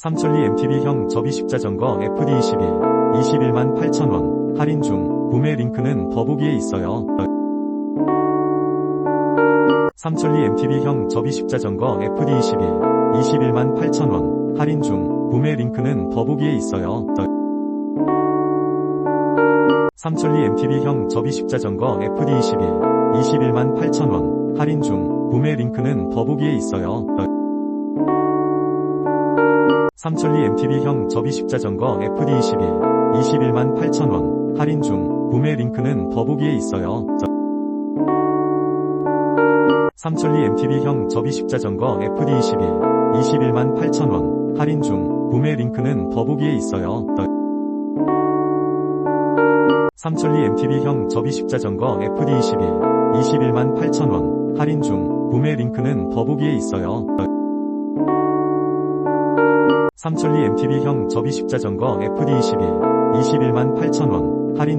삼천리 MTB형 접이식자전거 FD21 21만 8천원 할인 중 구매 링크는 더보기에 있어요. 삼천리 MTB형 접이식자전거 FD21 21만 8천원 할인 중 구매 링크는 더보기에 있어요. 삼천리 MTB형 접이식자전거 FD21 21만 8천원 할인 중 구매 링크는 더보기에 있어요. 삼천리 MTB형 접이식자전거 FD21 21만 8천원 할인 중 구매 링크는 더보기에 있어요. 삼천리 MTB형 접이식자전거 FD21 21만 8천원 할인 중 구매 링크는 더보기에 있어요. 삼천리 MTB형 접이식자전거 FD21 21만 8천원 할인 중 구매 링크는 더보기에 있어요. 삼천리 MTB형 접이식 자전거 FD21 21만 8천원 할인 중